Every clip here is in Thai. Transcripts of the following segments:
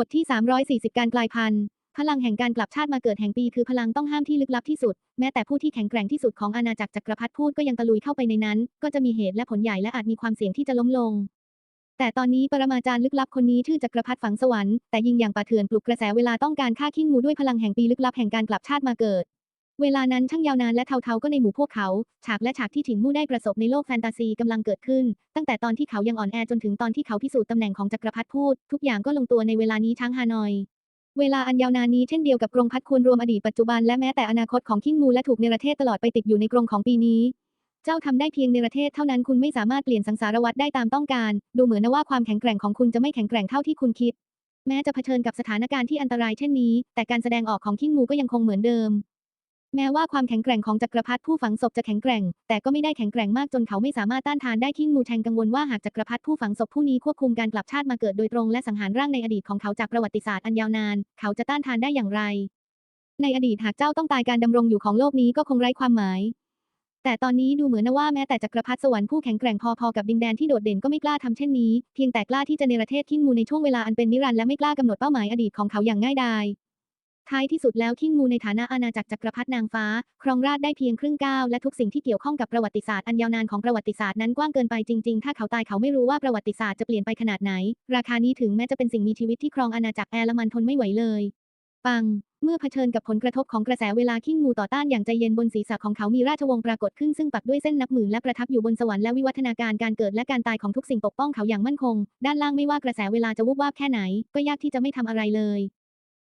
บทที่ 340 การกลายพันธุ์พลังแห่งการกลับชาติมาเกิดแห่งปีคือพลังต้องห้ามที่ลึกลับที่สุด แม้แต่ผู้ที่แข็งแกร่งที่สุดของอาณาจักรจักรพรรดิพูดก็ยังตะลุยเข้าไปในนั้น ก็จะมีเหตุและผลใหญ่และอาจมีความเสี่ยงที่จะล้มลง แต่ตอนนี้ปรมาจารย์ลึกลับคนนี้ชื่อจักรพรรดิฝังสวรรค์แต่ยิงอย่างป่าเถื่อนปลุกกระแสเวลาต้องการฆ่าขิ้งงูด้วยพลังแห่งปีลึกลับแห่งการกลับชาติมาเกิด เวลานั้นช่างยาวนานและเทาๆก็ในหมู่พวกเขา ฉากและฉากที่ถิงมู่ได้ประสบในโลกแฟนตาซีกำลังเกิดขึ้น ตั้งแต่ตอนที่เขายังอ่อนแอจนถึงตอนที่เขาพิสูจน์ตำแหน่งของจักรพรรดิพูด ทุกอย่างก็ลงตัวในเวลานี้ช้างฮานอย เวลาอันยาวนานนี้เช่นเดียวกับกรงพัดควรรวมอดีตปัจจุบันและแม้แต่อนาคตของขิงมูและถูกเนรเทศตลอดไปติดอยู่ในกรงของปีนี้ เจ้าทำได้เพียงเนรเทศเท่านั้นคุณไม่สามารถเปลี่ยนสังสารวัตรได้ตามต้องการ ดูเหมือนนะว่าความแข็งแกร่งของคุณจะไม่แข็งแกร่งเท่าที่คุณคิด แม้จะเผชิญกับสถานการณ์ที่อันตรายเช่นนี้ แต่การแสดงออกของขิ้งมูก็ยังคงเหมือนเดิม แม้ว่าความแข็งแกร่งของจักรพรรดิผู้ฝังศพจะแข็งแกร่ง แต่ก็ไม่ได้แข็งแกร่งมากจนเขาไม่สามารถต้านทานได้ขิ้งมูแทงกังวลว่าหากจักรพรรดิผู้ฝังศพผู้นี้ควบคุมการกลับชาติมาเกิดโดยตรงและสังหารร่างในอดีตของเขาจากประวัติศาสตร์อันยาวนาน เขาจะต้านทานได้อย่างไร ในอดีตหากเจ้าต้องตายการดำรงอยู่ของโลกนี้ก็คงไร้ความหมาย แต่ตอนนี้ดูเหมือนนะว่าแม้แต่จักรพรรดิสวรรค์ผู้แข็งแกร่งพอๆกับดินแดนที่โดดเด่นก็ไม่กล้าทำเช่นนี้ เพียงแต่กล้าที่จะเนรเทศขิ้งมูในช่วงเวลาอันเป็นนิรันดร์และไม่กล้ากำหนดเป้าหมายอดีตของเขาอย่างง่ายดาย ท้ายที่สุดแล้วขิ้งมูในฐานะอาณาจักรจักรพรรดินางฟ้า ครองราชได้เพียงครึ่งก้าวและทุกสิ่งที่เกี่ยวข้องกับประวัติศาสตร์อันยาวนานของประวัติศาสตร์นั้นกว้างเกินไปจริงๆ ถ้าเขาตายเขาไม่รู้ว่าประวัติศาสตร์จะเปลี่ยนไปขนาดไหน ราคานี้ถึงแม้จะเป็นสิ่งมีชีวิตที่ครองอาณาจักรแอร์ลมันทนไม่ไหวเลยปัง เมื่อเผชิญกับผลกระทบของกระแสเวลาขิ้งมูต่อต้านอย่างใจเย็นบนศีรษะของเขามีราชวงศ์ปรากฏขึ้นซึ่งปักด้วยเส้นนับหมื่นและประทับอยู่บนสวรรค์และวิวัฒนาการการเกิดและการตายของทุกสิ่งปกป้องเขาอย่างมั่นคง ด้านล่างไม่ว่ากระแสเวลาจะวุบวาบแค่ไหน ก็ยากที่จะไม่ทำอะไรเลย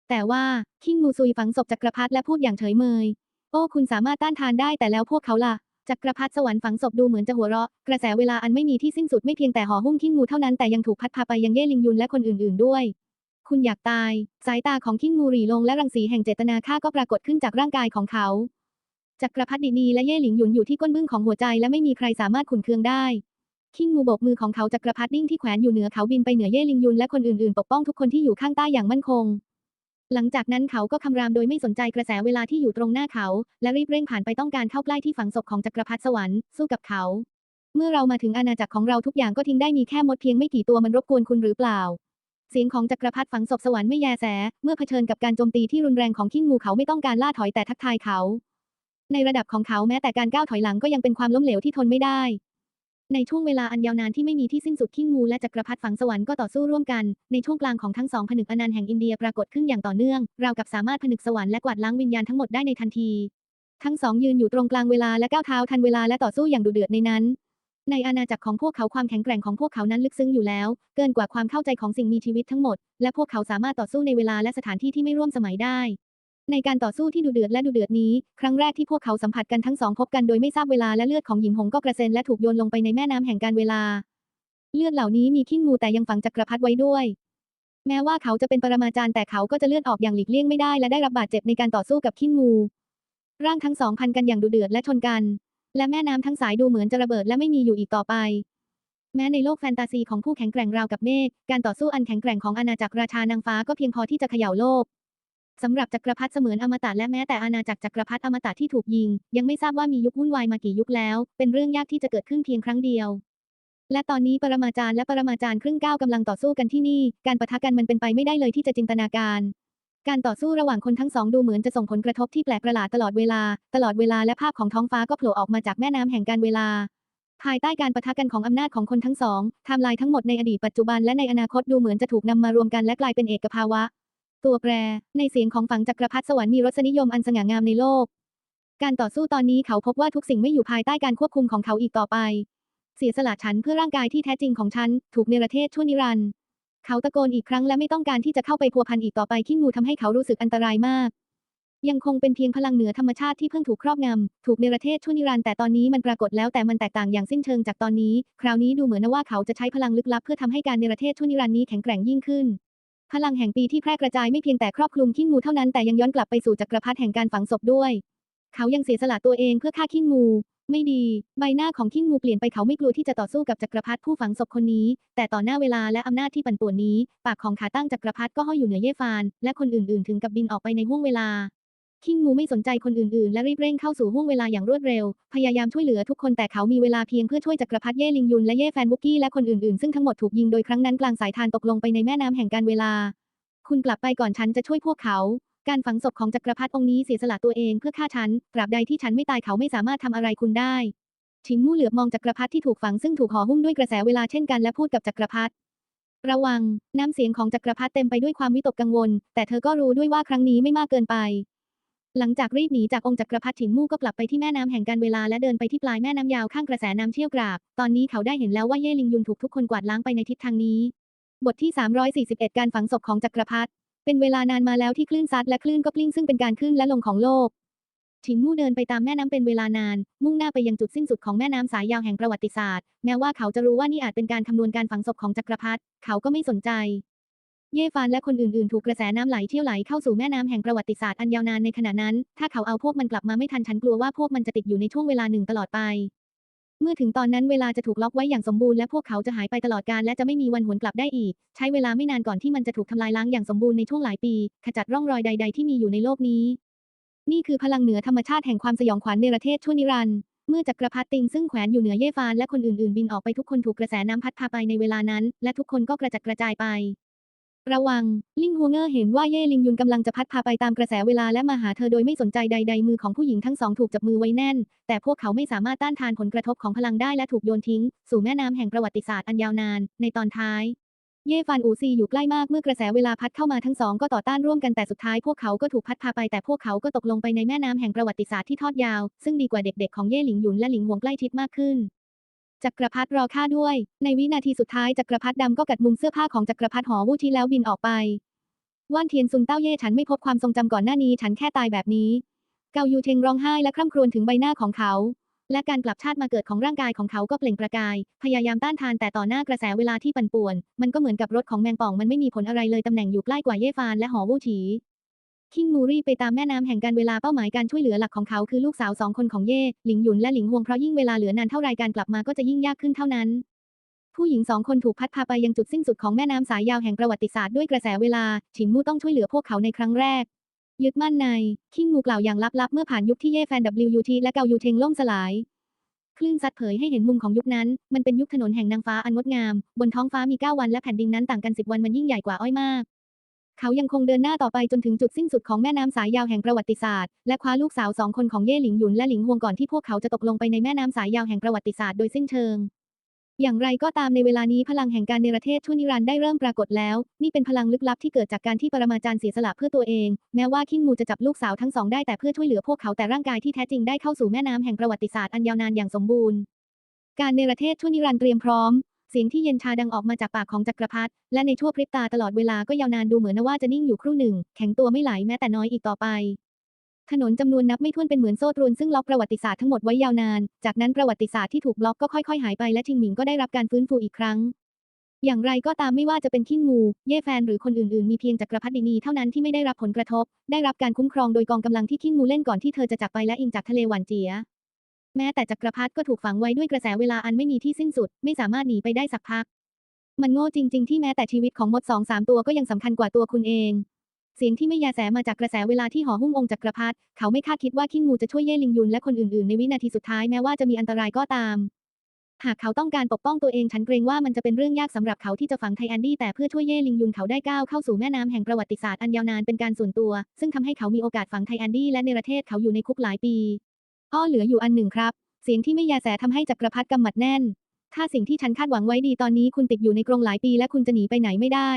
แต่ว่าคิงมูซุยฝังศพจักรพรรดิและพูดอย่างเฉยเมย โอ้คุณสามารถต้านทานได้แต่แล้วพวกเขาล่ะจักรพรรดิสวรรค์ฝังศพดูเหมือนจะหัวเราะ กระแสเวลาอันไม่มีที่สิ้นสุดไม่เพียงแต่ห่อหุ้มคิงมูเท่านั้นแต่ยังถูกพัดพาไปยังเย่ลิงยุนและคนอื่นๆด้วย คุณอยากตาย สายตาของคิงมูรีลงและรังสีแห่งเจตนาฆ่าก็ปรากฏขึ้นจากร่างกายของเขาจักรพรรดินีและเย่หลิงหยุนอยู่ที่ก้นบึ้งของหัวใจและไม่มีใครสามารถขุนเคืองได้ คิงมูโบกมือของเขาจักรพรรดินิ่งที่แขวนอยู่เหนือเขาบินไปเหนือเย่ลิงยุนและคนอื่นๆ ปกป้องทุกคนที่อยู่ข้างใต้อย่างมั่นคง หลังจากนั้นเขาก็คำรามโดยไม่สนใจกระแสเวลาที่อยู่ตรงหน้าเขา และรีบเร่งผ่านไปต้องการเข้าใกล้ที่ฝังศพของจักรพรรดิสวรรค์สู้กับเขา เมื่อเรามาถึงอาณาจักรของเราทุกอย่างก็ทิ้งได้มีแค่มดเพียงไม่กี่ตัวมันรบกวนคุณหรือเปล่า เสียงของจักรพรรดิฝังศพสวรรค์ไม่แยแส เมื่อเผชิญกับการโจมตีที่รุนแรงของขิ้งงูเขาไม่ต้องการล่าถอยแต่ทักทายเขา ในระดับของเขาแม้แต่การก้าวถอยหลังก็ยังเป็นความล้มเหลวที่ทนไม่ได้ ในช่วงเวลาอันยาวนานที่ไม่มีที่สิ้นสุดขิ้งงูและจักรพรรดิฝังสวรรค์ก็ต่อสู้ร่วมกัน ในช่วงกลางของทั้งสองผนึกอนันต์แห่งอินเดียปรากฏขึ้นอย่างต่อเนื่องราวกับสามารถผนึกสวรรค์และกวาดล้างวิญญาณทั้งหมดได้ในทันที ทั้งสองยืนอยู่ตรงกลางเวลาและก้าวเท้าทันเวลาและต่อสู้อย่างดุเดือดในนั้น ในอาณาจักรของพวกเขาความแข็งแกร่งของพวกเขานั้นลึกซึ้งอยู่แล้ว เกินกว่าความเข้าใจของสิ่งมีชีวิตทั้งหมด และพวกเขาสามารถต่อสู้ในเวลาและสถานที่ที่ไม่ร่วมสมัยได้ ในการต่อสู้ที่ดุเดือดและดุเดือดนี้ ครั้งแรกที่พวกเขาสัมผัสกันทั้งสองพบกันโดยไม่ทราบเวลาและเลือดของหญิงหงก็กระเซ็นและถูกโยนลงไปในแม่น้ำแห่งการเวลา เลือดเหล่านี้มีขิ้งงูแต่ยังฝังจักรพรรดิไว้ด้วย แม้ว่าเขาจะเป็นปรมาจารย์แต่เขาก็จะเลือดออกอย่างหลีกเลี่ยงไม่ได้และได้รับบาดเจ็บในการต่อสู้กับขิ้งงู ร่างทั้งสองพันกันอย่างดุเดือดและชนกัน และแม่น้ำทั้งสายดูเหมือนจะระเบิดและไม่มีอยู่อีกต่อไปแม้ในโลกแฟนตาซีของผู้แข็งแกร่งราวกับเมฆ การต่อสู้อันแข็งแกร่งของอาณาจักรราชานางฟ้าก็เพียงพอที่จะเขย่าโลก สำหรับจักรพรรดิเสมือนอมตะและแม้แต่อาณาจักรจักรพรรดิอมตะที่ถูกยิง ยังไม่ทราบว่ามียุควุ่นวายมากี่ยุคแล้ว เป็นเรื่องยากที่จะเกิดขึ้นเพียงครั้งเดียว และตอนนี้ปรมาจารย์และปรมาจารย์ครึ่งก้าวกำลังต่อสู้กันที่นี่ การปะทะกันมันเป็นไปไม่ได้เลยที่จะจินตนาการ การต่อสู้ระหว่างคนทั้งสองดูเหมือนจะส่งผลกระทบที่แปลกประหลาดตลอดเวลา ตลอดเวลาและภาพของท้องฟ้าก็โผล่ออกมาจากแม่น้ำแห่งการเวลาภายใต้การปะทะกันของอำนาจของคนทั้งสองไทม์ไลน์ทั้งหมดในอดีตปัจจุบันและในอนาคตดูเหมือนจะถูกนำมารวมกันและกลายเป็นเอกภาวะ ตัวแปร ในเสียงของฝังจักรพรรดิสวรรค์มีรสนิยมอันสง่างามในโลก การต่อสู้ตอนนี้เขาพบว่าทุกสิ่งไม่อยู่ภายใต้การควบคุมของเขาอีกต่อไป เสียสละฉันเพื่อร่างกายที่แท้จริงของฉัน ถูกเนรเทศชั่วนิรันดร์เขาตะโกนอีกครั้งและไม่ต้องการที่จะเข้าไปพัวพันอีกต่อไปขิ้งงูทำให้เขารู้สึกอันตรายมาก ยังคงเป็นเพียงพลังเหนือธรรมชาติที่เพิ่งถูกครอบงำถูกเนรเทศชั่วนิรันดร์แต่ตอนนี้มันปรากฏแล้วแต่มันแตกต่างอย่างสิ้นเชิงจากตอนนี้ คราวนี้ดูเหมือนว่าเขาจะใช้พลังลึกลับเพื่อทำให้การเนรเทศชั่วนิรันดร์นี้แข็งแกร่งยิ่งขึ้น พลังแห่งปีที่แพร่กระจายไม่เพียงแต่ครอบคลุมขิ้งงูเท่านั้นแต่ยังย้อนกลับไปสู่จักรพรรดิแห่งการฝังศพด้วย เขายังเสียสละตัวเองเพื่อฆ่าขิ้งงู ไม่ดี ใบหน้าของขิ้งงูเปลี่ยนไปเขาไม่กลัวที่จะต่อสู้กับจักรพรรดิผู้ฝังศพคนนี้ แต่ต่อหน้าเวลาและอำนาจที่ปั่นป่วนนี้ ปากของขาตั้งจักรพรรดิก็ห้อยอยู่เหนือเย่ฟาน และคนอื่นๆ ถึงกับบินออกไปในห้วงเวลา คิงงูไม่สนใจคนอื่นๆ และรีบเร่งเข้าสู่ห้วงเวลาอย่างรวดเร็ว พยายามช่วยเหลือทุกคนแต่เขามีเวลาเพียงเพื่อช่วยจักรพรรดิเย่ลิงยุนและเย่แฟนบุกกี้และคนอื่นๆ ซึ่งทั้งหมดถูกยิงโดยครั้งนั้นกลางสายทานตกลงไปในแม่น้ำแห่งการเวลา คุณกลับไปก่อนฉันจะช่วยพวกเขา การฝังศพของจักรพรรดิองค์นี้เสียสละตัวเองเพื่อฆ่าฉัน ตราบใดที่ฉันไม่ตายเขาไม่สามารถทำอะไรคุณได้ ชิงมู่เหลือบมองจักรพรรดิที่ถูกฝังซึ่งถูกห่อหุ้มด้วยกระแสเวลาเช่นกันและพูดกับจักรพรรดิระวัง น้ำเสียงของจักรพรรดิเต็มไปด้วยความวิตกกังวล แต่เธอก็รู้ด้วยว่าครั้งนี้ไม่มากเกินไป หลังจากรีบหนีจากองค์จักรพรรดิฉินมู่ก็กลับไปที่แม่น้ำแห่งการเวลาและเดินไปที่ปลายแม่น้ำยาวข้างกระแสน้ำเชี่ยวกราก ตอนนี้เขาได้เห็นแล้วว่าเย่ลิงยุนถูกทุกคนกวาดล้างไปในทิศทางนี้ บทที่ 341 การฝังศพของจักรพรรดิเป็นเวลานานมาแล้วที่คลื่นซัดและคลื่นก็กลิ้งซึ่งเป็นการขึ้นและลงของโลกฉินมู่เดินไปตามแม่น้ำเป็นเวลานาน มุ่งหน้าไปยังจุดสิ้นสุดของแม่น้ำสายยาวแห่งประวัติศาสตร์ แม้ว่าเขาจะรู้ว่านี่อาจเป็นการคำนวณการฝังศพของจักรพรรดิเขาก็ไม่สนใจ เย่ฟานและคนอื่นๆ ถูกกระแสน้ำไหลเที่ยวไหลเข้าสู่แม่น้ำแห่งประวัติศาสตร์อันยาวนานในขณะนั้น ถ้าเขาเอาพวกมันกลับมาไม่ทันฉันกลัวว่าพวกมันจะติดอยู่ในช่วงเวลาหนึ่งตลอดไป เมื่อถึงตอนนั้นเวลาจะถูกล็อกไว้อย่างสมบูรณ์และพวกเขาจะหายไปตลอดกาลและจะไม่มีวันหวนกลับได้อีก ใช้เวลาไม่นานก่อนที่มันจะถูกทำลายล้างอย่างสมบูรณ์ในช่วงหลายปี ขจัดร่องรอยใด ๆ ที่มีอยู่ในโลกนี้ นี่คือพลังเหนือธรรมชาติแห่งความสยองขวัญในประเทศชั่วนิรันดร์เมื่อจักรพรรดิติงซึ่งแขวนอยู่เหนือเย่ฟานและคนอื่นๆ บินออกไปทุกคนถูกกระแสน้ำพัดพาไปในเวลานั้น และทุกคนก็กระจัดกระจายไป ระวัง ลิงฮัวเงอร์เห็นว่าเย่ลิงยุนกำลังจะพัดพาไปตามกระแสเวลาและมาหาเธอโดยไม่สนใจใดๆมือของผู้หญิงทั้งสองถูกจับมือไว้แน่น แต่พวกเขาไม่สามารถต้านทานผลกระทบของพลังได้และถูกโยนทิ้ง สู่แม่น้ำแห่งประวัติศาสตร์อันยาวนาน ในตอนท้าย เย่ฟานอูซีอยู่ใกล้มากเมื่อกระแสเวลาพัดเข้ามาทั้งสองก็ต่อต้านร่วมกันแต่สุดท้ายพวกเขาก็ถูกพัดพาไปแต่พวกเขาก็ตกลงไปในแม่น้ำแห่งประวัติศาสตร์ที่ทอดยาว ซึ่งดีกว่าเด็กๆของเย่หลิงหยุนและหลิงหวงใกล้ชิดมากขึ้น จักรพรรดิรอข้าด้วย ในวินาทีสุดท้ายจักรพรรดิดำก็กัดมุมเสื้อผ้าของจักรพรรดิหอวู้ที่แล้วบินออกไป ว่านเทียนซุนเต้าเย่ฉันไม่พบความทรงจำก่อนหน้านี้ฉันแค่ตายแบบนี้ เกายูเทงร้องไห้และคร่ำครวญถึงใบหน้าของเขา และการกลับชาติมาเกิดของร่างกายของเขาก็เปล่งประกาย พยายามต้านทานแต่ต่อหน้ากระแสเวลาที่ปั่นป่วน มันก็เหมือนกับรถของแมงป่องมันไม่มีผลอะไรเลยตำแหน่งอยู่ใกล้กว่าเย่ฟานและหอวู้ฉี คิงมูรี่ไปตามแม่น้ำแห่งการเวลาเป้าหมายการช่วยเหลือหลักของเขาคือลูกสาวสองคนของเย่ หลิงหยุนและหลิงฮวงเพราะยิ่งเวลาเหลือนานเท่าไรการกลับมาก็จะยิ่งยากขึ้นเท่านั้น ผู้หญิงสองคนถูกพัดพาไปยังจุดสิ้นสุดของแม่น้ำสายยาวแห่งประวัติศาสตร์ด้วยกระแสเวลา ฉินมู่ต้องช่วยเหลือพวกเขาในครั้งแรก ยึดมั่นใน คิงมูกล่าวอย่างลับๆเมื่อผ่านยุคที่เย่แฟน WUT และเกายูเทงล่มสลายคลื่นซัดเผยให้เห็นมุมของยุคนั้น มันเป็นยุคถนนแห่งนางฟ้าอันงดงาม บนท้องฟ้ามี 9 วันและแผ่นดินนั้นต่างกัน 10 วันมันยิ่งใหญ่กว่าอ้อยมาก เขายังคงเดินหน้าต่อไปจนถึงจุดสิ้นสุดของแม่น้ำสายยาวแห่งประวัติศาสตร์ และคว้าลูกสาวสองคนของเย่หลิงหยุนและหลิงฮวงก่อนที่พวกเขาจะตกลงไปในแม่น้ำสายยาวแห่งประวัติศาสตร์โดยสิ้นเชิง อย่างไรก็ตามในเวลานี้พลังแห่งการเนรเทศชั่วนิรันได้เริ่มปรากฏแล้ว นี่เป็นพลังลึกลับที่เกิดจากการที่ปรมาจารย์เสียสละเพื่อตัวเอง แม้ว่าคิงมูจะจับลูกสาวทั้งสองได้แต่เพื่อช่วยเหลือพวกเขาแต่ร่างกายที่แท้จริงได้เข้าสู่แม่น้ำแห่งประวัติศาสตร์อันยาวนานอย่างสมบูรณ์การเนรเทศชั่วนิรันเตรียมพร้อม เสียงที่เย็นชาดังออกมาจากปากของจักรพรรดิและในชั่วพริบตาตลอดเวลาก็ยาวนานดูเหมือนว่าจะนิ่งอยู่ครู่หนึ่ง แข็งตัวไม่ไหลแม้แต่น้อยอีกต่อไป ถนนจำนวนนับไม่ถ้วนเป็นเหมือนโซ่ตรวนซึ่งล็อกประวัติศาสตร์ทั้งหมดไว้ยาวนาน จากนั้นประวัติศาสตร์ที่ถูกล็อกก็ค่อยๆ หายไปและชิงหมิงก็ได้รับการฟื้นฟูอีกครั้ง อย่างไรก็ตามไม่ว่าจะเป็นขิ้นงู เย่แฟนหรือคนอื่นๆ มีเพียงจักรพรรดินีเท่านั้นที่ไม่ได้รับผลกระทบ ได้รับการคุ้มครองโดยกองกำลังที่ขิ้นงูเล่นก่อนที่เธอจะจากไปและอิงจากทะเลหวานเจีย แม้แต่จักรพรรดิก็ถูกฝังไว้ด้วยกระแสเวลาอันไม่มีที่สิ้นสุด ไม่สามารถหนีไปได้สักพัก มันโง่จริง ๆ ที่แม้แต่ชีวิตของมดสองสามตัวก็ยังสำคัญกว่าตัวคุณเอง เสียงที่ไม่ยาแสมาจากกระแสเวลาที่ห่อหุ้มองค์จักรพรรดิเขาไม่คาดคิดว่าขิ้งูจะช่วยเย่ลิงยุนและคนอื่นๆในวินาทีสุดท้ายแม้ว่าจะมีอันตรายก็ตาม หากเขาต้องการปกป้องตัวเองฉันเกรงว่ามันจะเป็นเรื่องยากสำหรับเขาที่จะฝังไทแอนดี้แต่เพื่อช่วยเย่ลิงยุนเขาได้ก้าวเข้าสู่แม่น้ำแห่งประวัติศาสตร์อันยาวนานเป็นการส่วนตัว ซึ่งทำให้เขามีโอกาสฝังไทแอนดี้และในประเทศเขาอยู่ในคุกหลายปี อ้อเหลืออยู่อันหนึ่งครับ เสียงที่ไม่ยาแสทำให้จักรพรรดิกำหมัดแน่น ถ้าสิ่งที่ฉันคาดหวังไว้ดีตอนนี้คุณติดอยู่ในกรงหลายปีและคุณจะหนีไปไหนไม่ได้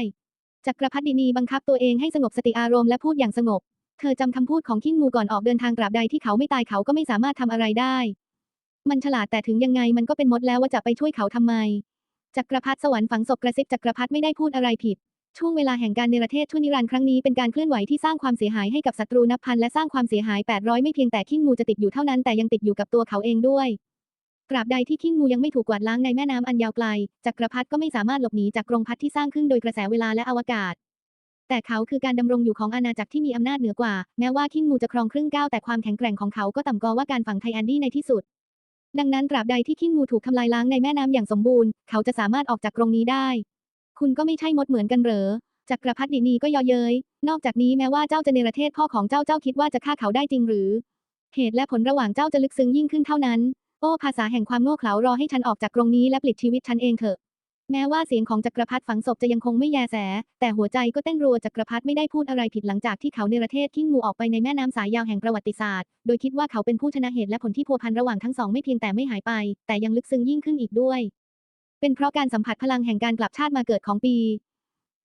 จักรพรรดินีบังคับตัวเองให้สงบสติอารมณ์และพูดอย่างสงบ เธอจำคำพูดของคิงมูก่อนออกเดินทางตราบใดที่เขาไม่ตายเขาก็ไม่สามารถทำอะไรได้ มันฉลาดแต่ถึงยังไงมันก็เป็นมดแล้วว่าจะไปช่วยเขาทำไม จักรพรรดิสวรรค์ฝังศพกระซิบจักรพรรดิไม่ได้พูดอะไรผิด ช่วงเวลาแห่งการเนรเทศชั่วนิรันดร์ครั้งนี้เป็นการเคลื่อนไหวที่สร้างความเสียหายให้กับศัตรูนับพันและสร้างความเสียหาย 800 ไม่เพียงแต่คิงมูจะติดอยู่เท่านั้นแต่ยังติดอยู่กับตัวเขาเองด้วยตราบใดที่คิงมูยังไม่ถูกกวาดล้างในแม่น้ำอันยาวไกลจักรพรรดิก็ไม่สามารถหลบหนีจากกรงพัดที่สร้างขึ้นโดยกระแสเวลาและอวกาศ แต่เขาคือการดำรงอยู่ของอาณาจักรที่มีอำนาจเหนือกว่า แม้ว่าคิงมูจะครองครึ่งก้าวแต่ความแข็งแกร่งของเขาก็ต่ำกว่าการฝังไทแอนดี้ในที่สุด ดังนั้นตราบใดที่คิงมูถูกทำลายล้างในแม่น้ำอย่างสมบูรณ์ เขาจะสามารถออกจากกรงนี้ได้ คุณก็ไม่ใช่มดเหมือนกันเหรอจักรพรรดินีก็เยอเย้ย นอกจากนี้แม้ว่าเจ้าจะเนรเทศพ่อของเจ้าเจ้าคิดว่าจะฆ่าเขาได้จริงหรือ เหตุและผลระหว่างเจ้าจะลึกซึ้งยิ่งขึ้นเท่านั้น โอ้ ภาษาแห่งความโง่เขลารอให้ฉันออกจากกรงนี้และปลิดชีวิตฉันเองเถอะ แม้ว่าเสียงของจักรพรรดิฝังศพจะยังคงไม่แยแส แต่หัวใจก็เต้นรัวจักรพรรดิไม่ได้พูดอะไรผิดหลังจากที่เขาเนรเทศขิ้งงูออกไปในแม่น้ำสายยาวแห่งประวัติศาสตร์ โดยคิดว่าเขาเป็นผู้ชนะเหตุและผลที่พัวพันระหว่างทั้งสองไม่เพียงแต่ไม่หายไป แต่ยังลึกซึ้งยิ่งขึ้นอีกด้วย เป็นเพราะการสัมผัสพลังแห่งการกลับชาติมาเกิดของปี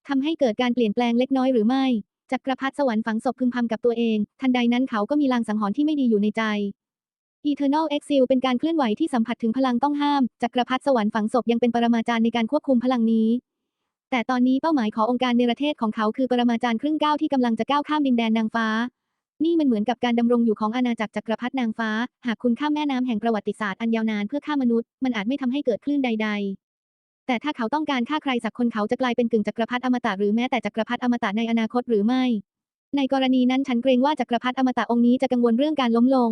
ทำให้เกิดการเปลี่ยนแปลงเล็กน้อยหรือไม่จักรพรรดิสวรรค์ฝังศพพึมพำกับตัวเอง ทันใดนั้นเขาก็มีลางสังหรณ์ที่ไม่ดีอยู่ในใจ Eternal Exile เป็นการเคลื่อนไหวที่สัมผัสถึงพลังต้องห้าม จักรพรรดิสวรรค์ฝังศพยังเป็นปรมาจารย์ในการควบคุมพลังนี้ แต่ตอนนี้เป้าหมายขององค์การเนรเทศของเขาคือปรมาจารย์ครึ่งก้าวที่กำลังจะก้าวข้ามดินแดนนางฟ้า นี่มันเหมือนกับการดำรงอยู่ของอาณาจักรจักรพรรดินางฟ้า หากคุณข้ามแม่น้ำแห่งประวัติศาสตร์อันยาวนานเพื่อฆ่ามนุษย์ มันอาจไม่ทำให้เกิดคลื่นใด ๆ แต่ถ้าเขาต้องการฆ่าใครสักคนเขาจะกลายเป็นกึ่งจักรพรรดิอมตะหรือแม้แต่จักรพรรดิอมตะในอนาคตหรือไม่ ในกรณีนั้นฉันเกรงว่าจักรพรรดิอมตะองค์นี้จะกังวลเรื่องการล้มลง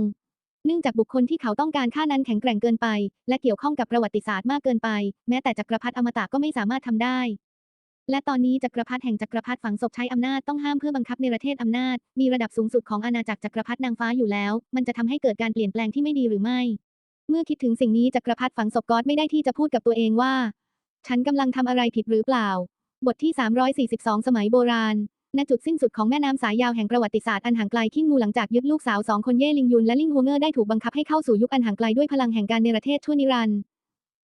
เนื่องจากบุคคลที่เขาต้องการฆ่านั้นแข็งแกร่งเกินไป และเกี่ยวข้องกับประวัติศาสตร์มากเกินไป แม้แต่จักรพรรดิอมตะก็ไม่สามารถทำได้ และตอนนี้จักรพรรดิแห่งจักรพรรดิฝังศพใช้อำนาจต้องห้ามเพื่อบังคับในประเทศอำนาจ มีระดับสูงสุดของอาณาจักรจักรพรรดินางฟ้าอยู่แล้ว มันจะทำให้เกิดการเปลี่ยนแปลงที่ไม่ดีหรือไม่ เมื่อคิดถึงสิ่งนี้จักรพรรดิฝังศพก็อดไม่ได้ที่จะพูดกับตัวเองว่า ฉันกำลังทำอะไรผิดหรือเปล่า บทที่ 342 สมัยโบราณ ณ จุดสิ้นสุดของแม่น้ำสายยาวแห่งประวัติศาสตร์อันห่างไกลขิงมูหลังจากยึดลูกสาวสองคนเย่ลิงยุนและลิงฮัวเงอร์ได้ถูกบังคับให้เข้าสู่ยุคอันห่างไกลด้วยพลังแห่งการเนรเทศชั่วนิรันดร์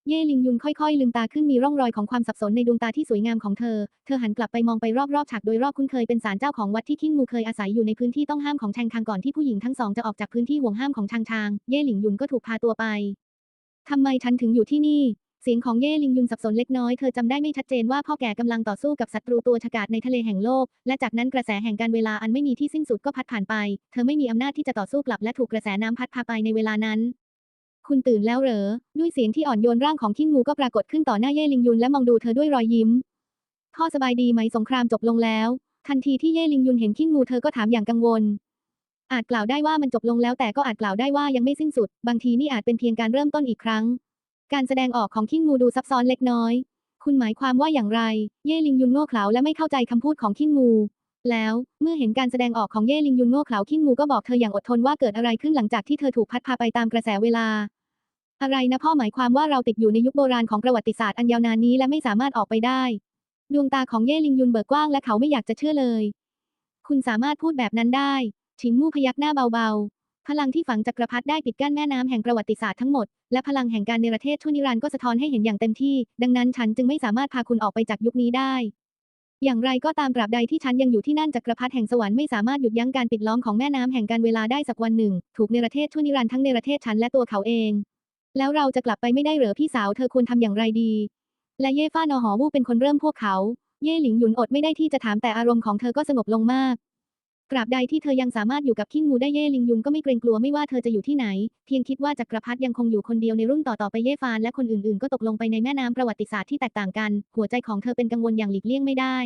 เย่ลิงยุนค่อยๆ ลืมตาขึ้นมีร่องรอยของความสับสนในดวงตาที่สวยงามของเธอ เธอหันกลับไปมองไปรอบๆฉากโดยรอบคุ้นเคยเป็นศาลเจ้าของวัดที่ขิงมูเคยอาศัยอยู่ในพื้นที่ต้องห้ามของแชงคางก่อนที่ผู้หญิงทั้งสองจะออกจากพื้นที่ห่วงห้ามของชางชาง เย่หลิงยุนก็ถูกพาตัวไปทำไมฉันถึงอยู่ที่นี่ สียงของเย่ลิงยุนสับสนเล็กน้อยเธอจำได้ไม่ชัดเจนว่าพ่อแก่กำลังต่อสู้กับศัตรูตัวฉกาจในทะเลแห่งโลก และจากนั้นกระแสแห่งการเวลาอันไม่มีที่สิ้นสุดก็พัดผ่านไป เธอไม่มีอำนาจที่จะต่อสู้กลับและถูกกระแสน้ำพัดพาไปในเวลานั้น คุณตื่นแล้วเหรอ ด้วยเสียงที่อ่อนโยนร่างของคิงมูก็ปรากฏขึ้นต่อหน้าเย่ลิงยุนและมองดูเธอด้วยรอยยิ้มพ่อสบายดีไหมสงครามจบลงแล้ว ทันทีที่เย่ลิงยุนเห็นคิงมูเธอก็ถามอย่างกังวลอาจกล่าวได้ว่ามันจบลงแล้วแต่ก็อาจกล่าวได้ว่ายังไม่สิ้นสุด บางทีนี่อาจเป็นเพียงการเริ่มต้นอีกครั้ง การแสดงออกของคิงมูดูซับซ้อนเล็กน้อย คุณหมายความว่าอย่างไร เย่ลิงยุนโง่เขลาและไม่เข้าใจคำพูดของคิงมูแล้ว เมื่อเห็นการแสดงออกของเย่ลิงยุนโง่เขลาคิงมูก็บอกเธออย่างอดทนว่าเกิดอะไรขึ้นหลังจากที่เธอถูกพัดพาไปตามกระแสเวลา อะไรนะพ่อหมายความว่าเราติดอยู่ในยุคโบราณของประวัติศาสตร์อันยาวนานนี้และไม่สามารถออกไปได้ ดวงตาของเย่ลิงยุนเบิกกว้างและเขาไม่อยากจะเชื่อเลย คุณสามารถพูดแบบนั้นได้ชิงมู่พยักหน้าเบาๆ พลังที่ฝังจักรพรรดิได้ปิดกั้นแม่น้ำแห่งประวัติศาสตร์ทั้งหมด และพลังแห่งการเนรเทศชั่วนิรันก็สะท้อนให้เห็นอย่างเต็มที่ ดังนั้นฉันจึงไม่สามารถพาคุณออกไปจากยุคนี้ได้ อย่างไรก็ตามตราบใดที่ฉันยังอยู่ที่นั่นจักรพรรดิแห่งสวรรค์ไม่สามารถหยุดยั้งการปิดล้อมของแม่น้ำแห่งการเวลาได้สักวันหนึ่ง ถูกเนรเทศชั่วนิรันทั้งเนรเทศฉันและตัวเขาเอง แล้วเราจะกลับไปไม่ได้เหรอพี่สาวเธอควรทำอย่างไรดี และเย่ฟ้านอหอวูเป็นคนเริ่มพวกเขา เย่หลิงหยุนอดไม่ได้ที่จะถามแต่อารมณ์ของเธอก็สงบลงมาก ตราบใดที่เธอยังสามารถอยู่กับขิ้งูได้เย่ลิงยุนก็ไม่เกรงกลัวไม่ว่าเธอจะอยู่ที่ไหน เพียงคิดว่าจักรพรรดิยังคงอยู่คนเดียวในรุ่นต่อๆไปเย่ฟานและคนอื่นๆ ก็ตกลงไปในแม่น้ำประวัติศาสตร์ที่แตกต่างกัน หัวใจของเธอเป็นกังวลอย่างหลีกเลี่ยงไม่ได้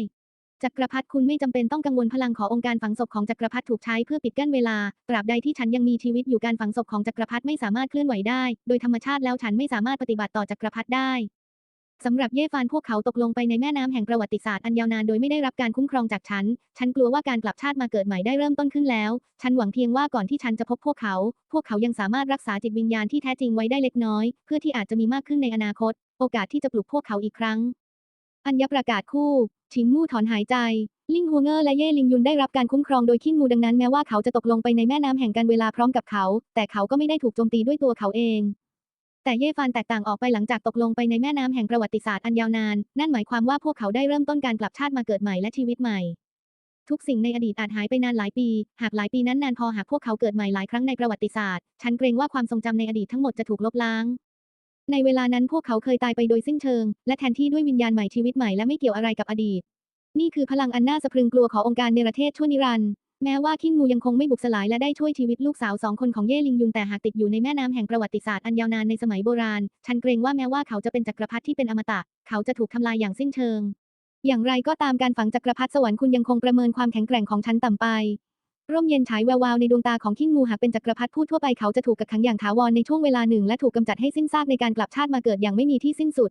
จักรพรรดิคุณไม่จำเป็นต้องกังวลพลังขององค์การฝังศพของจักรพรรดิถูกใช้เพื่อปิดกั้นเวลา ตราบใดที่ฉันยังมีชีวิตอยู่การฝังศพของจักรพรรดิไม่สามารถเคลื่อนไหวได้ โดยธรรมชาติแล้วฉันไม่สามารถปฏิบัติต่อจักรพรรดิได้ สำหรับเย่ฟานพวกเขาตกลงไปในแม่น้ำแห่งประวัติศาสตร์อันยาวนานโดยไม่ได้รับการคุ้มครองจากฉัน ฉันกลัวว่าการกลับชาติมาเกิดใหม่ได้เริ่มต้นขึ้นแล้ว ฉันหวังเพียงว่าก่อนที่ฉันจะพบพวกเขา พวกเขายังสามารถรักษาจิตวิญญาณที่แท้จริงไว้ได้เล็กน้อย เพื่อที่อาจจะมีมากขึ้นในอนาคต โอกาสที่จะปลุกพวกเขาอีกครั้ง อัญญประกาศคู่ ชิงมู่ถอนหายใจ ลิงฮัวเงอร์และเย่ลิงยุนได้รับการคุ้มครองโดยขิ้งมูดังนั้นแม้ว่าเขาจะตกลงไปในแม่น้ำแห่งการเวลาพร้อมกับเขา แต่เขาก็ไม่ได้ถูกโจมตีด้วยตัวเขาเอง แต่เย่ฟานแตกต่างออกไปหลังจากตกลงไปในแม่น้ำแห่งประวัติศาสตร์อันยาวนาน นั่นหมายความว่าพวกเขาได้เริ่มต้นการกลับชาติมาเกิดใหม่และชีวิตใหม่ ทุกสิ่งในอดีตอาจหายไปนานหลายปี หากหลายปีนั้นนานพอหากพวกเขาเกิดใหม่หลายครั้งในประวัติศาสตร์ ฉันเกรงว่าความทรงจำในอดีตทั้งหมดจะถูกลบล้าง ในเวลานั้นพวกเขาเคยตายไปโดยสิ้นเชิง และแทนที่ด้วยวิญญาณใหม่ชีวิตใหม่และไม่เกี่ยวอะไรกับอดีต นี่คือพลังอันน่าสะพรึงกลัวขององค์การเนรเทศชั่วนิรันดร์ แม้ว่าคิงมูยังคงไม่บุกสลายและได้ช่วยชีวิตลูกสาวสองคนของเย่ลิงยุนแต่หากติดอยู่ในแม่น้ำแห่งประวัติศาสตร์อันยาวนานในสมัยโบราณ ฉันเกรงว่าแม้ว่าเขาจะเป็นจักรพรรดิที่เป็นอมตะ เขาจะถูกทำลายอย่างสิ้นเชิง อย่างไรก็ตามการฝังจักรพรรดิสวรรค์คุณยังคงประเมินความแข็งแกร่งของฉันต่ำไป ร่มเย็นฉายแวววาวในดวงตาของคิงมูหากเป็นจักรพรรดิผู้ทั่วไปเขาจะถูกกักขังอย่างถาวรในช่วงเวลาหนึ่งและถูกกำจัดให้สิ้นซากในการกลับชาติมาเกิดอย่างไม่มีที่สิ้นสุด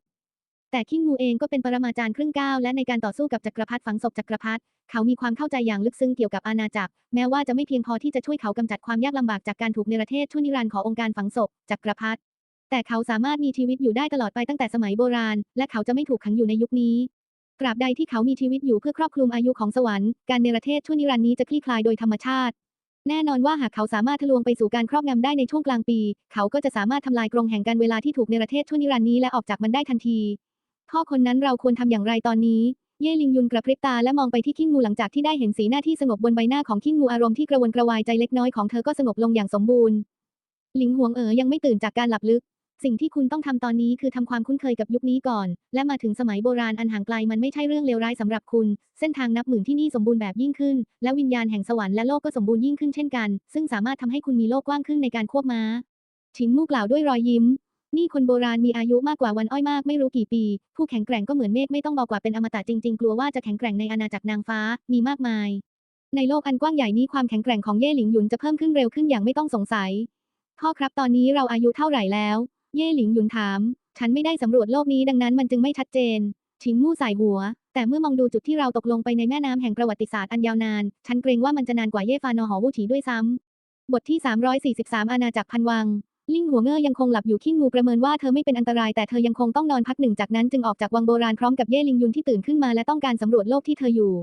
แต่คิงมูเองก็เป็นปรมาจารย์ครึ่งก้าวและในการต่อสู้กับจักรพรรดิฝังศพจักรพรรดิเขามีความเข้าใจอย่างลึกซึ้งเกี่ยวกับอาณาจักร แม้ว่าจะไม่เพียงพอที่จะช่วยเขากำจัดความยากลำบากจากการถูกเนรเทศชั่วนิรันดร์ขององค์การฝังศพจักรพรรดิแต่เขาสามารถมีชีวิตอยู่ได้ตลอดไปตั้งแต่สมัยโบราณ และเขาจะไม่ถูกขังอยู่ในยุคนี้ตราบใดที่เขามีชีวิตอยู่เพื่อครอบคลุมอายุของสวรรค์การเนรเทศชั่วนิรันดร์นี้จะคลี่คลายโดยธรรมชาติ แน่นอนว่าหากเขาสามารถทะลวงไปสู่การครอบงำได้ในช่วงกลางปี เขาก็จะสามารถทำลายกรงแห่งการเวลาที่ถูกเนรเทศชั่วนิรันดร์นี้และออกจากมันได้ทันที พ่อคนนั้นเราควรทำอย่างไรตอนนี้ เย่ลิงยุนกระพริบตาและมองไปที่ขิ้งงูหลังจากที่ได้เห็นสีหน้าที่สงบบนใบหน้าของขิ้งงูอารมณ์ที่กระวนกระวายใจเล็กน้อยของเธอก็สงบลงอย่างสมบูรณ์ หลิงหวงเอ๋อยังไม่ตื่นจากการหลับลึก สิ่งที่คุณต้องทำตอนนี้คือทำความคุ้นเคยกับยุคนี้ก่อน และมาถึงสมัยโบราณอันห่างไกลมันไม่ใช่เรื่องเลวร้ายสำหรับคุณ เส้นทางนับหมื่นที่นี่สมบูรณ์แบบยิ่งขึ้น และวิญญาณแห่งสวรรค์และโลกก็สมบูรณ์ยิ่งขึ้นเช่นกัน ซึ่งสามารถทำให้คุณมีโลกกว้างขึ้นในการควบม้าชินมู่กล่าวด้วยรอยยิ้ม นี่คนโบราณมีอายุมากกว่าวันอ้อยมากไม่รู้กี่ปี ผู้แข็งแกร่งก็เหมือนเมฆไม่ต้องบอกกว่าเป็นอมตะจริงๆ กลัวว่าจะแข็งแกร่งในอาณาจักรนางฟ้ามีมากมาย ในโลกอันกว้างใหญ่นี้ความแข็งแกร่งของเย่หลิงหยุนจะเพิ่มขึ้นเร็วขึ้นอย่างไม่ต้องสงสัย พ่อครับตอนนี้เราอายุเท่าไหร่แล้ว เย่หลิงหยุนถาม ฉันไม่ได้สำรวจโลกนี้ดังนั้นมันจึงไม่ชัดเจนชิงมู่ใส่หัว แต่เมื่อมองดูจุดที่เราตกลงไปในแม่น้ำแห่งประวัติศาสตร์อันยาวนาน ฉันเกรงว่ามันจะนานกว่าเย่ฟานอหอวูฉีด้วยซ้ำบทที่ 343 อาณาจักรพันวัง ลิงหัวเงอยังคงหลับอยู่ขี้งูประเมินว่าเธอไม่เป็นอันตรายแต่เธอยังคงต้องนอนพักหนึ่งจากนั้นจึงออกจากวังโบราณพร้อมกับเย่ลิงยุนที่ตื่นขึ้นมาและต้องการสำรวจโลกที่เธออยู่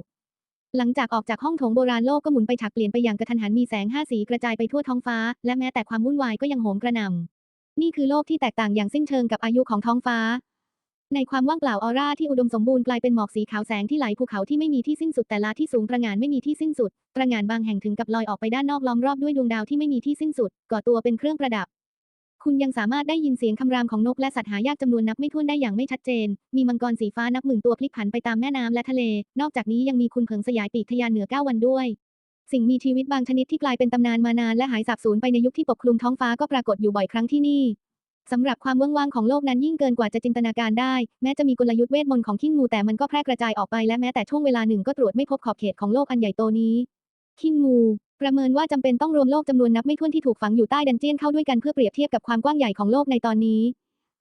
หลังจากออกจากห้องโถงโบราณโลกก็หมุนไปฉากเปลี่ยนไปอย่างกระทันหันมีแสงห้าสีกระจายไปทั่วท้องฟ้า และแม้แต่ความวุ่นวายก็ยังโหมกระหน่ำนี่คือโลกที่แตกต่างอย่างสิ้นเชิงกับอายุของท้องฟ้า ในความว่างเปล่าออร่าที่อุดมสมบูรณ์กลายเป็นหมอกสีขาวแสงที่ไหลภูเขาที่ไม่มีที่สิ้นสุดแต่ละที่สูงตระงานไม่มีที่สิ้นสุดตระงานบางแห่งถึงกับลอยออกไปด้านนอกล้อมรอบด้วยดวงดาวที่ไม่มีที่สิ้นสุดก่อตัวเป็นเครื่องประดับ คุณยังสามารถได้ยินเสียงคำรามของนกและสัตว์หายากจำนวนนับไม่ถ้วนได้อย่างไม่ชัดเจน มีมังกรสีฟ้านับหมื่นตัวพลิกผันไปตามแม่น้ำและทะเล นอกจากนี้ยังมีคุณเผิงสยายปีกทะยานเหนือเก้าวันด้วย สิ่งมีชีวิตบางชนิดที่กลายเป็นตำนานมานานและหายสาบสูญไปในยุคที่ปกคลุมท้องฟ้าก็ปรากฏอยู่บ่อยครั้งที่นี่สำหรับความเว่างว่างของโลกนั้นยิ่งเกินกว่าจะจินตนาการได้ แม้จะมีกลยุทธ์เวทมนต์ของขิ้งงูแต่มันก็แพร่กระจายออกไปและแม้แต่ช่วงเวลาหนึ่งก็ตรวจไม่พบขอบเขตของโลกอันใหญ่โตนี้ขิ้งงู ประเมินว่าจำเป็นต้องรวมโลกจำนวนนับไม่ถ้วนที่ถูกฝังอยู่ใต้ดันเจียนเข้าด้วยกันเพื่อเปรียบเทียบกับความกว้างใหญ่ของโลกในตอนนี้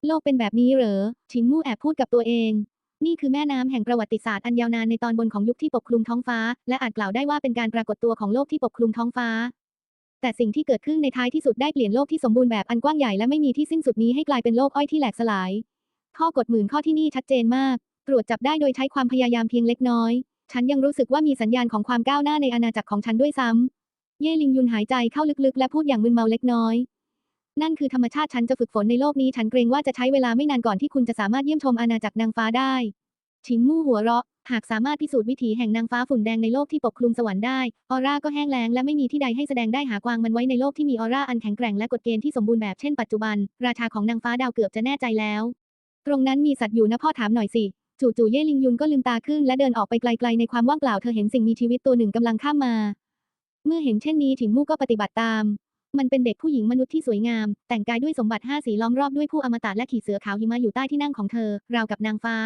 โลกเป็นแบบนี้เหรอชิงมู่แอบพูดกับตัวเอง นี่คือแม่น้ำแห่งประวัติศาสตร์อันยาวนานในตอนบนของยุคที่ปกคลุมท้องฟ้า และอาจกล่าวได้ว่าเป็นการปรากฏตัวของโลกที่ปกคลุมท้องฟ้า แต่สิ่งที่เกิดขึ้นในท้ายที่สุดได้เปลี่ยนโลกที่สมบูรณ์แบบอันกว้างใหญ่และไม่มีที่สิ้นสุดนี้ให้กลายเป็นโลกอ้อยที่แหลกสลาย ข้อกฎหมื่นข้อที่นี่ชัดเจนมาก ตรวจจับได้โดยใช้ความพยายามเพียงเล็กน้อย ฉันยังรู้สึกว่ามีสัญญาณของความก้าวหน้าในอาณาจักรของฉันด้วยซ้ำ เย่ลิงยุนหายใจเข้าลึกๆ และพูดอย่างมึนเมาเล็กน้อย นั่นคือธรรมชาติฉันจะฝึกฝนในโลกนี้ฉันเกรงว่าจะใช้เวลาไม่นานก่อนที่คุณจะสามารถเยี่ยมชมอาณาจักรนางฟ้าได้ชิงมู่หัวเราะ หากสามารถพิสูจน์วิถีแห่งนางฟ้าฝุ่นแดงในโลกที่ปกคลุมสวรรค์ได้ ออร่าก็แห้งแล้งและไม่มีที่ใดให้แสดงได้หากวางมันไว้ในโลกที่มีออร่าอันแข็งแกร่งและกฎเกณฑ์ที่สมบูรณ์แบบเช่นปัจจุบัน ราชาของนางฟ้าดาวเกือบจะแน่ใจแล้ว ตรงนั้นมีสัตว์อยู่นะพ่อถามหน่อยสิ จู่ๆเย่ลิงยุนก็ลืมตาขึ้นและเดินออกไปไกลๆในความว่างเปล่าเธอเห็นสิ่งมีชีวิตตัวหนึ่งกำลังข้ามมา เมื่อเห็นเช่นนี้ถิงมู่ก็ปฏิบัติตาม มันเป็นเด็กผู้หญิงมนุษย์ที่สวยงาม แต่งกายด้วยสมบัติห้าสีล้อมรอบด้วยผู้อมตะและขี่เสือขาวหิมะอยู่ใต้ที่นั่งของเธอ ราวกับนางฟ้า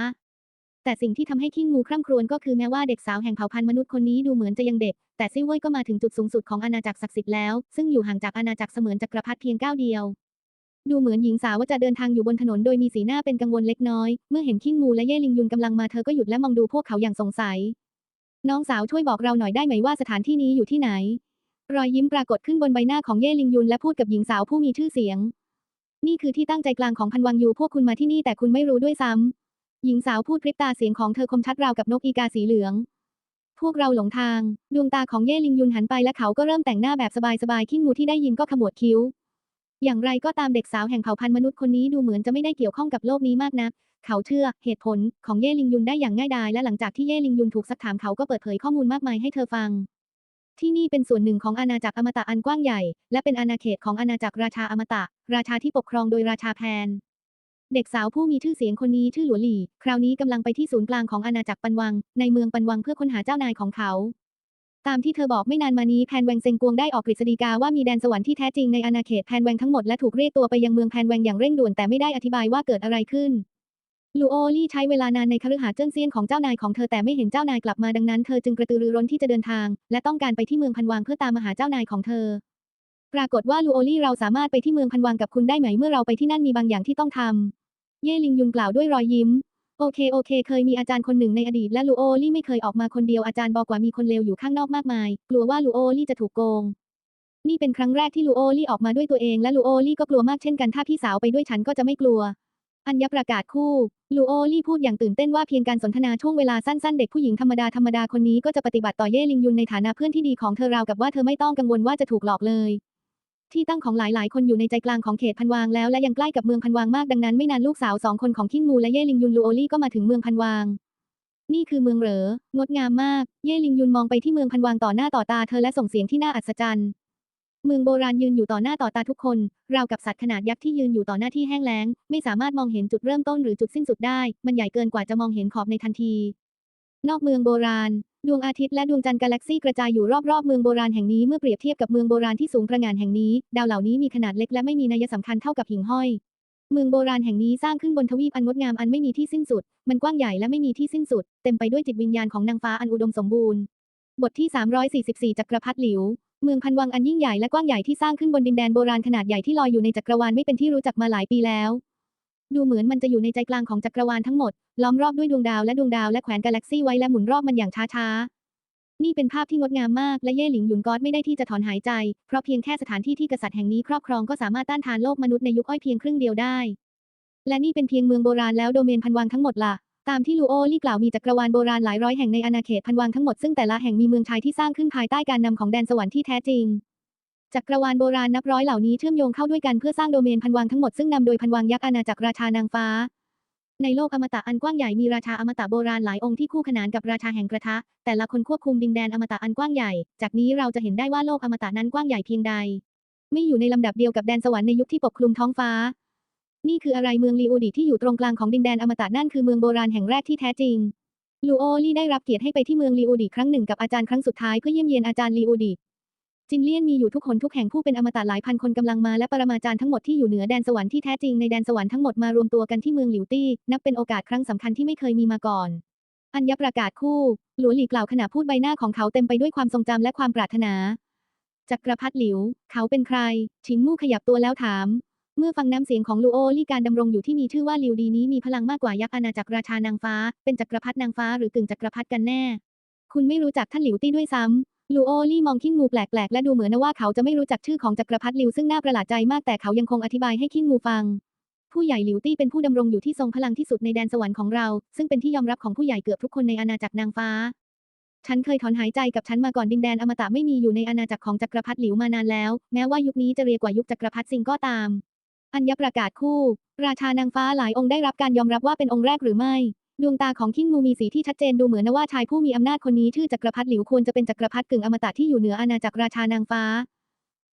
แต่สิ่งที่ทำให้ขิ้งงูคร่ำครวญก็คือแม้ว่าเด็กสาวแห่งเผ่าพันธุ์มนุษย์คนนี้ดูเหมือนจะยังเด็ก แต่ซิ่วเว่ยก็มาถึงจุดสูงสุดของอาณาจักรศักดิ์สิทธิ์แล้ว ซึ่งอยู่ห่างจากอาณาจักรเสมือนจักรพรรดิเพียงก้าวเดียวดูเหมือนหญิงสาวว่าจะเดินทางอยู่บนถนนโดยมีสีหน้าเป็นกังวลเล็กน้อย เมื่อเห็นขิ้งงูและเย่ลิงยุนกำลังมาเธอก็หยุดและมองดูพวกเขาอย่างสงสัย น้องสาวช่วยบอกเราหน่อยได้ไหมว่าสถานที่นี้อยู่ที่ไหน รอยยิ้มปรากฏขึ้นบนใบหน้าของเย่ลิงยุนและพูดกับหญิงสาวผู้มีชื่อเสียง นี่คือที่ตั้งใจกลางของพันวังยูพวกคุณมาที่นี่แต่คุณไม่รู้ด้วยซ้ำหญิงสาวพูดพริบตาเสียงของเธอคมชัดราวกับนกอีกาสีเหลือง พวกเราหลงทาง ดวงตาของเย่ลิงยุนหันไปและเขาก็เริ่มแต่งหน้าแบบสบายๆขิ้งูที่ได้ยินก็ขมวดคิ้ว อย่างไรก็ตามเด็กสาวแห่งเผ่าพันธุ์มนุษย์คนนี้ดูเหมือนจะไม่ได้เกี่ยวข้องกับโลกนี้มากนัก เขาเชื่อเหตุผลของเย่ลิงยุนได้อย่างง่ายดายและหลังจากที่เย่ลิงยุนถูกซักถามเขาก็เปิดเผยข้อมูลมากมายให้เธอฟัง ที่นี่เป็นส่วนหนึ่งของอาณาจักรอมตะอันกว้างใหญ่ และเป็นอาณาเขตของอาณาจักรราชาอมตะ ราชาที่ปกครองโดยราชาแพน เด็กสาวผู้มีชื่อเสียงคนนี้ชื่อหลัวหลี่ คราวนี้กำลังไปที่ศูนย์กลางของอาณาจักรปันวัง ในเมืองปันวังเพื่อค้นหาเจ้านายของเขา ตามที่เธอบอกไม่นานมานี้แพนแวงเซงกวงได้ออกกฤษฎีกาว่ามีแดนสวรรค์ที่แท้จริงในอาณาเขตแพนแวงทั้งหมดและถูกเรียกตัวไปยังเมืองแพนแวงอย่างเร่งด่วนแต่ไม่ได้อธิบายว่าเกิดอะไรขึ้นลูโอลี่ใช้เวลานานในคฤหาสน์เจิ้งเซียนของเจ้านายของเธอแต่ไม่เห็นเจ้านายกลับมาดังนั้นเธอจึงกระตือรือร้นที่จะเดินทาง และต้องการไปที่เมืองพันวางเพื่อตามมาหาเจ้านายของเธอ ปรากฏว่าลูโอลี่เราสามารถไปที่เมืองพันวางกับคุณได้ไหมเมื่อเราไปที่นั่นมีบางอย่างที่ต้องทำเย่ลิงยุนกล่าวด้วยรอยยิ้ม โอเคโอเค เคยมีอาจารย์คนหนึ่งในอดีตและลูโอลี่ไม่เคยออกมาคนเดียวอาจารย์บอกว่ามีคนเลวอยู่ข้างนอกมากมาย กลัวว่าลูโอลี่จะถูกโกง นี่เป็นครั้งแรกที่ลูโอลี่ออกมาด้วยตัวเองและลูโอลี่ก็กลัวมากเช่นกันถ้าพี่สาวไปด้วยฉันก็จะไม่กลัว อัญญประกาศคู่ลูโอลี่พูดอย่างตื่นเต้นว่าเพียงการสนทนาช่วงเวลาสั้นๆ เด็กผู้หญิงธรรมดาธรรมดาคนนี้ก็จะปฏิบัติต่อเย่ลิงยุนในฐานะเพื่อนที่ดีของเธอราวกับว่าเธอไม่ต้องกังวลว่าจะถูกหลอกเลย ที่ตั้งของหลายๆ คนอยู่ในใจกลางของเขตพันวางแล้วและยังใกล้กับเมืองพันวางมากดังนั้นไม่นานลูกสาวสองคนของคิงมูและเย่ลิงยุนลูโอลี่ก็มาถึงเมืองพันวาง นี่คือเมืองเหรองดงามมาก เย่ลิงยุนมองไปที่เมืองพันวางต่อหน้าต่อตาเธอและส่งเสียงที่น่าอัศจรรย์ เมืองโบราณยืนอยู่ต่อหน้าต่อตาทุกคน ราวกับสัตว์ขนาดยักษ์ที่ยืนอยู่ต่อหน้าที่แห้งแล้ง ไม่สามารถมองเห็นจุดเริ่มต้นหรือจุดสิ้นสุดได้ มันใหญ่เกินกว่าจะมองเห็นขอบในทันที นอกเมืองโบราณ ดวงอาทิตย์และดวงจันทร์กาแล็กซี่กระจายอยู่รอบๆเมืองโบราณแห่งนี้เมื่อเปรียบเทียบกับเมืองโบราณที่สูงประงานแห่งนี้ ดาวเหล่านี้มีขนาดเล็กและไม่มีนัยสำคัญเท่ากับหิ่งห้อย เมืองโบราณแห่งนี้สร้างขึ้นบนทวีปอันงดงามอันไม่มีที่สิ้นสุด มันกว้างใหญ่และไม่มีที่สิ้นสุด เต็มไปด้วยจิตวิญญาณของนางฟ้าอันอุดมสมบูรณ์ บทที่ 344 จักรพรรดิหลิว เมืองพันวังอันยิ่งใหญ่และกว้างใหญ่ที่สร้างขึ้นบนดินแดนโบราณขนาดใหญ่ที่ลอยอยู่ในจักรวาลไม่เป็นที่รู้จักมาหลายปีแล้ว ดูเหมือนมันจะอยู่ในใจกลางของจักรวาลทั้งหมด ล้อมรอบด้วยดวงดาวและดวงดาวและแขวนกาแล็กซี่ไว้และหมุนรอบมันอย่างช้าๆ นี่เป็นภาพที่งดงามมาก และเย่หลิงหยุนกอดไม่ได้ที่จะถอนหายใจ เพราะเพียงแค่สถานที่ที่กษัตริย์แห่งนี้ครอบครองก็สามารถต้านทานโลกมนุษย์ในยุคอ้อยเพียงครึ่งเดียวได้ และนี่เป็นเพียงเมืองโบราณแล้วโดเมนพันวังทั้งหมดล่ะ ตามที่ลูโอลี่กล่าวมีจักรวาลโบราณหลายร้อยแห่งในอาณาเขตพันวังทั้งหมดซึ่งแต่ละแห่งมีเมืองชายที่สร้างขึ้นภายใต้การนำของแดนสวรรค์ที่แท้จริง จักรวาลโบราณนับร้อยเหล่านี้เชื่อมโยงเข้าด้วยกันเพื่อสร้างโดเมนพันวังทั้งหมดซึ่งนำโดยพันวังยักษ์อาณาจักรราชานางฟ้า ในโลกอมตะอันกว้างใหญ่มีราชาอมตะโบราณหลายองค์ที่คู่ขนานกับราชาแห่งกระทะ แต่ละคนควบคุมดินแดนอมตะอันกว้างใหญ่ จากนี้เราจะเห็นได้ว่าโลกอมตะนั้นกว้างใหญ่เพียงใด ไม่อยู่ในลำดับเดียวกับแดนสวรรค์ในยุคที่ปกคลุมท้องฟ้า นี่คืออะไรเมืองลีโอดิที่อยู่ตรงกลางของดินแดนอมตะนั่นคือเมืองโบราณแห่งแรกที่แท้จริงลูโอลี่ได้รับเกียรติให้ไปที่เมืองลีโอดิครั้งหนึ่งกับอาจารย์ครั้งสุดท้ายเพื่อเยี่ยมเยียนอาจารย์ลีโอดิ จินเลียนมีอยู่ทุกคนทุกแห่งผู้เป็นอมตะหลายพันคนกำลังมาและปรมาจารย์ทั้งหมดที่อยู่เหนือแดนสวรรค์ที่แท้จริงในแดนสวรรค์ทั้งหมดมารวมตัวกันที่เมืองหลิวตี้ นับเป็นโอกาสครั้งสำคัญที่ไม่เคยมีมาก่อน อัญญประกาศคู่ หลัวหลีกล่าวขณะพูดใบหน้าของเขาเต็มไปด้วยความทรงจำและความปรารถนาจักรพรรดิหลิว เขาเป็นใคร ชิงมู่ขยับตัวแล้วถาม เมื่อฟังน้ำเสียงของลูโอลี่การดำรงอยู่ที่มีชื่อว่าลิวดีนี้มีพลังมากกว่ายักษ์อาณาจักรราชานางฟ้า เป็นจักรพรรดินางฟ้าหรือกึ่งจักรพรรดิกันแน่ คุณไม่รู้จักท่านหลิวตี้ด้วยซ้ำ ลูโอลี่มองคิงมูแปลกๆ และดูเหมือนว่าเขาจะไม่รู้จักชื่อของจักรพรรดิลิวซึ่งน่าประหลาดใจมากแต่เขายังคงอธิบายให้คิงมูฟัง ผู้ใหญ่หลิวตี้เป็นผู้ดำรงอยู่ที่ทรงพลังที่สุดในแดนสวรรค์ของเรา ซึ่งเป็นที่ยอมรับของผู้ใหญ่เกือบทุกคนในอาณาจักรนางฟ้า ฉันเคยถอนหายใจกับฉันมาก่อนดินแดนอมตะไม่มีอยู่ในอาณาจักรของจักรพรรดิหลิวมานานแล้ว แม้ว่ายุคนี้จะเรียกว่ายุคจักรพรรดิซิงก็ตาม อัญญประกาศคู่ ราชานางฟ้าหลายองค์ได้รับการยอมรับว่าเป็นองค์แรกหรือไม่ ดวงตาของคิงมูมีสีที่ชัดเจนดูเหมือนนะว่าชายผู้มีอำนาจคนนี้ชื่อจักรพรรดิหลิวควรจะเป็นจักรพรรดิกึ่งอมตะที่อยู่เหนืออาณาจักรราชานางฟ้า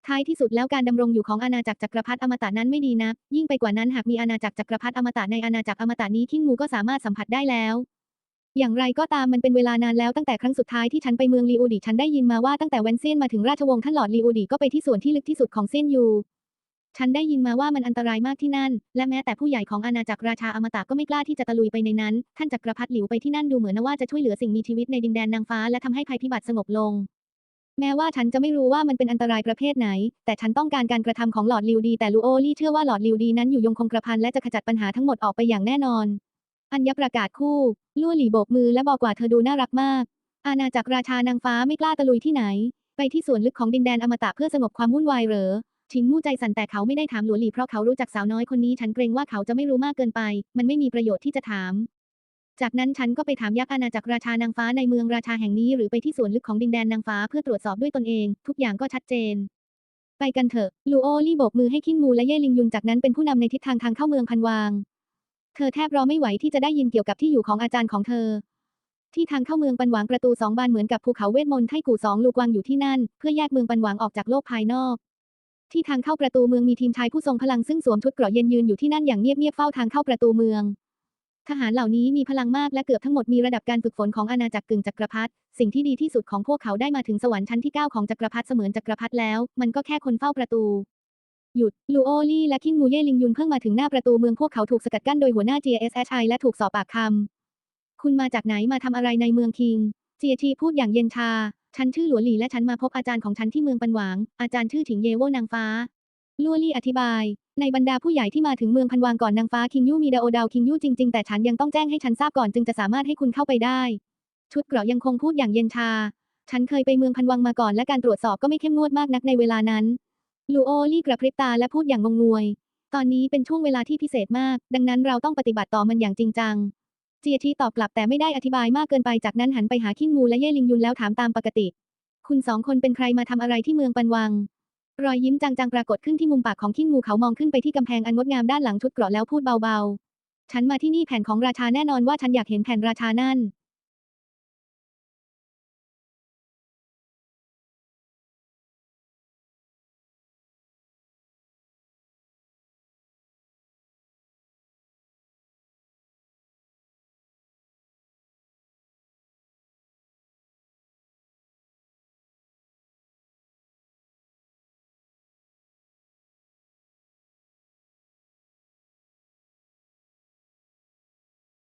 ท้ายที่สุดแล้วการดำรงอยู่ของอาณาจักรจักรพรรดิอมตะนั้นไม่ดีนักยิ่งไปกว่านั้นหากมีอาณาจักรจักรพรรดิอมตะในอาณาจักรอมตะนี้คิงมูก็สามารถสัมผัสได้แล้วอย่างไรก็ตามมันเป็นเวลานานแล้วตั้งแต่ครั้งสุดท้ายที่ฉันไปเมืองลีอูดิฉันได้ยินมาว่าตั้งแต่เวนเซียนมาถึงราชวงศ์ท่านหลอดลีอูดิก็ไปที่ส่วนที่ลึกที่สุดของเซียนยู ฉันได้ยินมาว่ามันอันตรายมากที่นั่น และแม้แต่ผู้ใหญ่ของอาณาจักรราชาอมตะก็ไม่กล้าที่จะตะลุยไปในนั้น ท่านจักรพรรดิหลิวไปที่นั่นดูเหมือนว่าจะช่วยเหลือสิ่งมีชีวิตในดินแดนนางฟ้าและทำให้ภัยพิบัติสงบลง แม้ว่าฉันจะไม่รู้ว่ามันเป็นอันตรายประเภทไหน แต่ฉันต้องการการกระทำของหลอดลิวดี แต่ลูโอลี่เชื่อว่าหลอดลิวดีนั้นอยู่ยงคงกระพันและจะขจัดปัญหาทั้งหมดออกไปอย่างแน่นอน อัญญประกาศคู่ลู่หลี่โบกมือและบอกว่าเธอดูน่ารักมาก อาณาจักรราชานางฟ้าไม่กล้าตะลุยที่ไหน ไปที่ส่วนลึกของดินแดนอมตะเพื่อสงบความวุ่นวายเหรอ ชิงมู่ใจสั่นแต่เขาไม่ได้ถามหลัวหลี่เพราะเขารู้จักสาวน้อยคนนี้ฉันเกรงว่าเขาจะไม่รู้มากเกินไป มันไม่มีประโยชน์ที่จะถาม จากนั้นฉันก็ไปถามยักษ์อาณาจักรราชานางฟ้าในเมืองราชาแห่งนี้หรือไปที่สวนลึกของดินแดนนางฟ้าเพื่อตรวจสอบด้วยตนเอง ทุกอย่างก็ชัดเจน ไปกันเถอะ ลูโอลี่โบกมือให้คิงมูและเย่ลิงยุนจากนั้นเป็นผู้นำในทิศทางทางเข้าเมืองพันวาง เธอแทบรอไม่ไหวที่จะได้ยินเกี่ยวกับที่อยู่ของอาจารย์ของเธอที่ทางเข้าเมืองปันหวางประตูสองบานเหมือนกับภูเขาเวทมนต์ไทกูสองลูกวางอยู่ที่นั่น เพื่อแยกเมืองปันหวางออกจากโลกภายนอก ที่ทางเข้าประตูเมืองมีทีมชายผู้ทรงพลังซึ่งสวมชุดเกราะเย็นยืนอยู่ที่นั่นอย่างเงียบๆเฝ้าทางเข้าประตูเมือง ทหารเหล่านี้มีพลังมากและเกือบทั้งหมดมีระดับการฝึกฝนของอาณาจักรกึ่งจักรพรรดิสิ่งที่ดีที่สุดของพวกเขาได้มาถึงสวรรค์ชั้นที่ 9 ของจักรพรรดิเสมือนจักรพรรดิแล้ว มันก็แค่คนเฝ้าประตูหยุด ลูโอลี่และคิงมูเย่ลิงยุนเพิ่งมาถึงหน้าประตูเมืองพวกเขาถูกสกัดกั้นโดยหัวหน้า GSHI และถูกสอบปากคำ คุณมาจากไหนมาทำอะไรในเมืองคิง เจียชีพูดอย่างเย็นชา ฉันชื่อหลัวหลี่และฉันมาพบอาจารย์ของฉันที่เมืองปันหวาง อาจารย์ชื่อถิงเยโวนางฟ้าลัวลี่อธิบาย ในบรรดาผู้ใหญ่ที่มาถึงเมืองพันวางก่อนนางฟ้าคิงยู่มีดาโอดาวคิงยู่จริงๆ แต่ฉันยังต้องแจ้งให้ฉันทราบก่อนจึงจะสามารถให้คุณเข้าไปได้ ชุดเกราะยังคงพูดอย่างเย็นชา ฉันเคยไปเมืองพันวังมาก่อนและการตรวจสอบก็ไม่เข้มงวดมากนักในเวลานั้น ลูโอลี่กระพริบตาและพูดอย่างงงงวย ตอนนี้เป็นช่วงเวลาที่พิเศษมาก ดังนั้นเราต้องปฏิบัติต่อมันอย่างจริงจัง เจียทีตอบกลับแต่ไม่ได้อธิบายมากเกินไปจากนั้นหันไปหาขิ้งมูและเย่ลิงยุนแล้วถามตามปกติ คุณสองคนเป็นใครมาทำอะไรที่เมืองปันวัง รอยยิ้มจางๆปรากฏขึ้นที่มุมปากของขิ้งมูเขามองขึ้นไปที่กำแพงอันงดงามด้านหลังชุดเกราะแล้วพูดเบาๆ ฉันมาที่นี่แผ่นของราชาแน่นอนว่าฉันอยากเห็นแผ่นราชานั่น